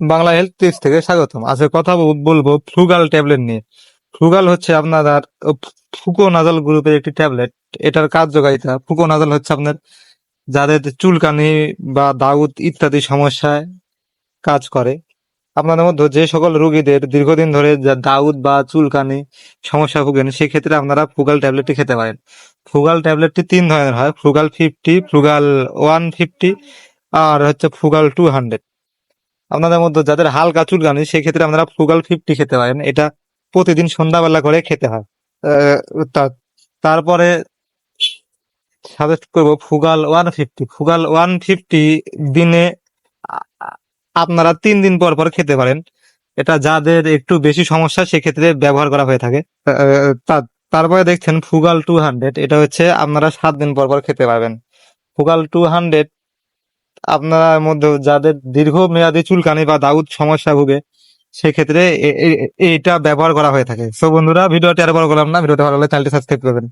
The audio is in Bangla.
বাংলা হেলথ টিপস থেকে স্বাগতম। আজকে কথা বলব ফ্লুগাল ট্যাবলেট নিয়ে। ফ্লুগাল হচ্ছে আপনার ফুকো নাজাল গ্রুপের একটি ট্যাবলেট এটার কার্যকারিতা ফুকো নাজাল হচ্ছে আপনার যাদের চুলকানি বা দাউদ ইত্যাদি সমস্যায় কাজ করে। আপনাদের মধ্যে যে সকল রোগীদের দীর্ঘদিন ধরে দাউদ বা চুলকানি সমস্যা ভুগেন, সেক্ষেত্রে আপনারা ফ্লুগাল ট্যাবলেটটি খেতে পারেন। ফ্লুগাল ট্যাবলেটটি তিন ধরনের হয় Fugal fifty Fugal one fifty আর হচ্ছে ফুগাল টু হান্ড্রেড আপনাদের মধ্যে যাদের হালকা চুলকানি, সেক্ষেত্রে আপনারা ফুগাল ফিফটি খেতে পারেন। এটা প্রতিদিন সন্ধ্যাবেলা করে খেতে হয়। তারপরে সাজেস্ট করব Fugal one fifty Fugal one fifty দিনে আপনারা তিন দিন পর পর খেতে পারেন। এটা যাদের একটু বেশি সমস্যা, সেক্ষেত্রে ব্যবহার করা হয়ে থাকে। তারপরে দেখছেন ফুগাল টু হান্ড্রেড এটা হচ্ছে আপনারা সাত দিন পর পর খেতে পারবেন। ফুগাল টু হান্ড্রেড আপনার মধ্যে যাদের দীর্ঘ দীর্ঘমেয়াদী চুলকানি বা দাউদ সমস্যা ভুগে, সেক্ষেত্রে এটা ব্যবহার করা হয়ে থাকে। সো বন্ধুরা, ভিডিওটি আর বড় করলাম না, ভিডিওটা ভালো লাগলে চ্যানেলটি সাবস্ক্রাইব করবেন।